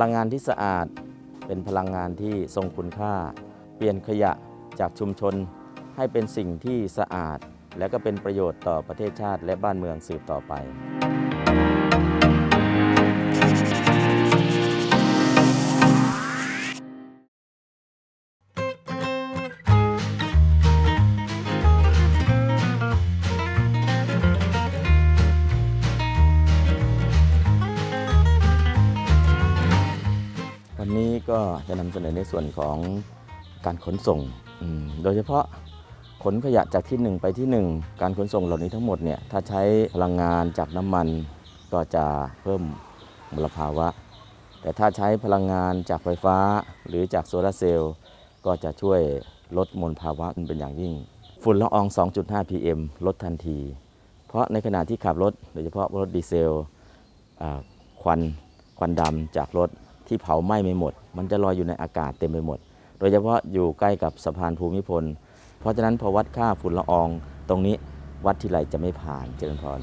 ลังงานที่สะอาด เป็นพลังงานที่ทรงคุณค่า เปลี่ยนขยะจากชุมชน ให้เป็นสิ่งที่สะอาด และก็เป็นประโยชน์ต่อประเทศชาติและบ้านเมืองสืบต่อไป ก็จะนำเสนอในส่วนของการขนส่ง โดยเฉพาะขนขยะจากที่หนึ่งไปที่หนึ่งการขนส่งเหล่านี้ทั้งหมดเนี่ยถ้าใช้พลังงานจากน้ำมันก็จะเพิ่มมลภาวะ แต่ถ้าใช้พลังงานจากไฟฟ้าหรือจากโซลาเซลล์ก็จะช่วยลดมลภาวะเป็นอย่างยิ่ง ฝุ่นละออง 2.5 pm ลดทันที เพราะในขณะที่ขับรถ โดยเฉพาะรถดีเซลควันควันดำจากรถ ที่เผาไหม้ไม่หมด มันจะลอยอยู่ในอากาศเต็มไปหมด โดยเฉพาะอยู่ใกล้กับสะพานภูมิพล เพราะฉะนั้นพอวัดค่าฝุ่นละออง ตรงนี้วัดที่ไรจะไม่ผ่านเจริญพร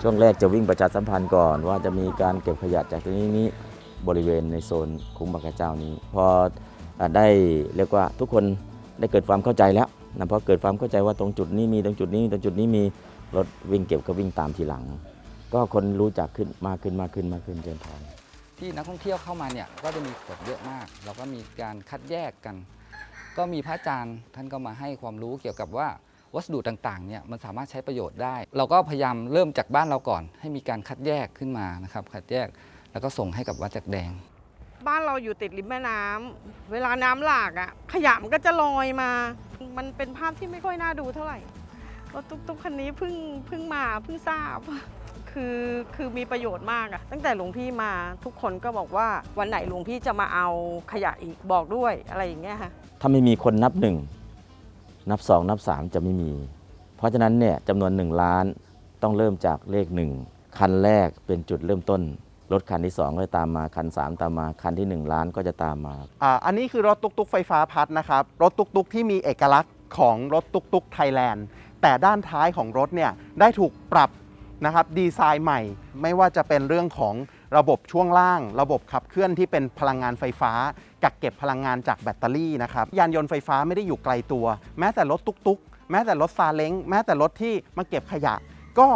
ช่วงแรกจะวิ่งประชาสัมพันธ์ก่อน ว่าจะมีการเก็บขยะจากตรงนี้นี้บริเวณในโซนคุ้มบางกระเจ้านี้ พอได้เรียกว่าทุกคนได้เกิดความเข้าใจแล้วนะพอเกิดความเข้าใจว่าตรงจุดนี้มีตรงจุดนี้ตรงจุดนี้มีรถวิ่งเก็บก็วิ่งตามทีหลัง ก็คนรู้จักขึ้นมากขึ้นมากขึ้นมากขึ้นเจริญพรที่นักท่องเที่ยวเข้ามาเนี่ยก็จะมีขวดเยอะมาก เราก็มีการคัดแยกกัน ก็มีพระอาจารย์ท่านก็มาให้ความรู้เกี่ยวกับว่าวัสดุต่างๆเนี่ยมันสามารถใช้ประโยชน์ได้ เราก็พยายามเริ่มจากบ้านเราก่อน ให้มีการคัดแยกขึ้นมานะครับ คัดแยกแล้วก็ส่งให้กับวัดจักแดง บ้านเราอยู่ติดริมแม่น้ำเวลาน้ำหลากอะขยะมันก็จะลอยมา มันเป็นภาพที่ไม่ค่อยน่าดูเท่าไหร่รถตุ๊กๆคันนี้เพิ่งเพิ่งมาเพิ่งทราบ คือคือมีประโยชน์มากอะตั้งแต่หลวงพี่มาทุกคนก็บอกว่าวันไหนหลวงพี่จะมาเอาขยะอีกบอกด้วยอะไรอย่างเงี้ยค่ะถ้าไม่มีคนนับหนึ่งนับสองนับสามจะไม่มี เพราะฉะนั้นเนี่ยจำนวนหนึ่งล้านต้องเริ่มจากเลขหนึ่งคันแรกเป็นจุดเริ่มต้นรถคันที่สองก็จะตามมาคันสามตามมาคันที่หนึ่งล้านก็จะตามมา อ่าอันนี้คือรถตุกตุกไฟฟ้าพัดนะครับ รถตุกตุกที่มีเอกลักษณ์ของรถตุกตุกไทยแลนด์ แต่ด้านท้ายของรถเนี่ยได้ถูกปรับ นะครับดีไซน์ใหม่ไม่ว่าจะเป็นเรื่องของระบบช่วงล่าง ระบบขับเคลื่อนที่เป็นพลังงานไฟฟ้า กักเก็บพลังงานจากแบตเตอรี่นะครับยานยนต์ไฟฟ้าไม่ได้อยู่ไกลตัว แม้แต่รถตุกตุกแม้แต่รถซาเล้งแม้แต่รถที่มาเก็บขยะ ก็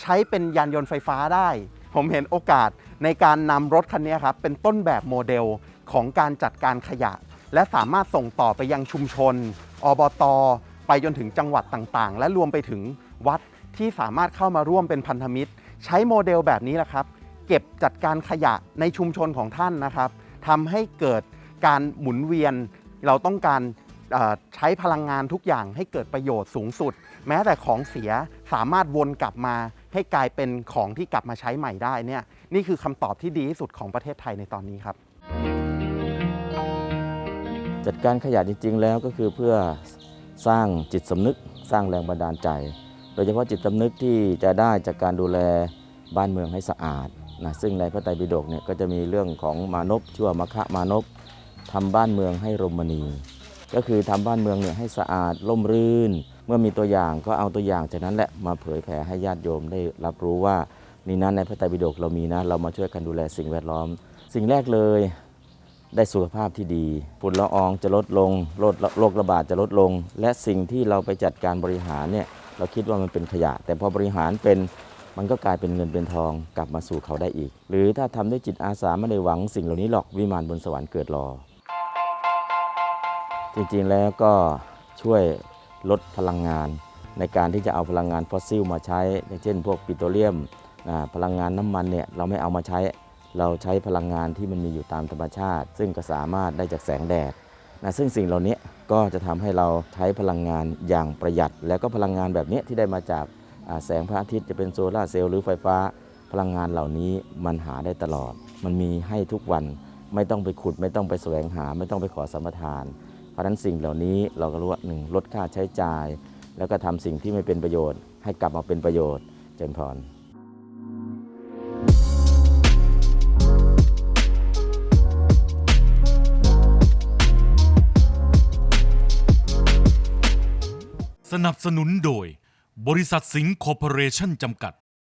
ใช้เป็นยานยนต์ไฟฟ้าได้ ผมเห็นโอกาสในการนำรถคันนี้ครับเป็นต้นแบบโมเดลของการจัดการขยะ และสามารถส่งต่อไปยังชุมชน อบต ไปจนถึงจังหวัดต่างๆ และรวมไปถึงวัด ที่สามารถเข้ามาร่วมเป็นพันธมิตร ใช้โมเดลแบบนี้แหละครับ เก็บจัดการขยะในชุมชนของท่านนะครับทำให้เกิดการหมุนเวียน เราต้องการใช้พลังงานทุกอย่างให้เกิดประโยชน์สูงสุด แม้แต่ของเสียสามารถวนกลับมา ให้กลายเป็นของที่กลับมาใช้ใหม่ได้เนี่ยนี่คือคำตอบที่ดีที่สุดของประเทศไทยในตอนนี้ครับ จัดการขยะจริง ๆ แล้วก็คือเพื่อสร้างจิตสำนึกสร้างแรงบันดาลใจ ดยเฉพาะจิตสำนึกที่จะได้จากการดูแลบ้านเมืองให้สะอาดนะซึ่งในพระไตรปิฎกเนี่ยก็จะมีเรื่องของมานพชั่วมคะมานพทำบ้านเมืองให้รมณี ก็คือทำบ้านเมืองเนี่ยให้สะอาดร่มรื่น เมื่อมีตัวอย่างก็เอาตัวอย่างจากนั้นแหละมาเผยแผ่ให้ญาติโยมได้รับรู้ว่านี่นะในพระไตรปิฎกเรามีนะเรามาช่วยกันดูแลสิ่งแวดล้อม สิ่งแรกเลยได้สุขภาพที่ดีฝุ่นละอองจะลดลงโรคระบาดจะลดลง และสิ่งที่เราไปจัดการบริหารเนี่ย เราคิดว่ามันเป็นขยะ แต่พอบริหารเป็นมันก็กลายเป็นเงินเป็นทองกลับมาสู่เขาได้อีก หรือถ้าทำด้วยจิตอาสาไม่ได้หวังสิ่งเหล่านี้หรอกวิมานบนสวรรค์เกิดรอ จริงๆแล้วก็ช่วยลดพลังงาน ในการที่จะเอาพลังงานฟอสซิลมาใช้เช่น พวกปิโตรเลียมพลังงานน้ำมันเนี่ยเราไม่เอามาใช้ เราใช้พลังงานที่มันมีอยู่ตามธรรมชาติ ซึ่งก็สามารถได้จากแสงแดด นะซึ่งสิ่งเหล่านี้ก็จะทำให้เราใช้พลังงานอย่างประหยัด แล้วก็พลังงานแบบนี้ที่ได้มาจากแสงพระอาทิตย์จะเป็นโซลาร์เซลล์หรือไฟฟ้า พลังงานเหล่านี้มันหาได้ตลอด มันมีให้ทุกวันไม่ต้องไปขุด ไม่ต้องไปแสวงหา ไม่ต้องไปขอสัมปทาน เพราะฉะนั้นสิ่งเหล่านี้เราก็รู้ว่าหนึ่งลดค่าใช้จ่าย แล้วก็ทำสิ่งที่ไม่เป็นประโยชน์ ให้กลับมาเป็นประโยชน์เจริญพร นับสนุนโดย บริษัทสิงห์คอร์ปอเรชั่นจำกัด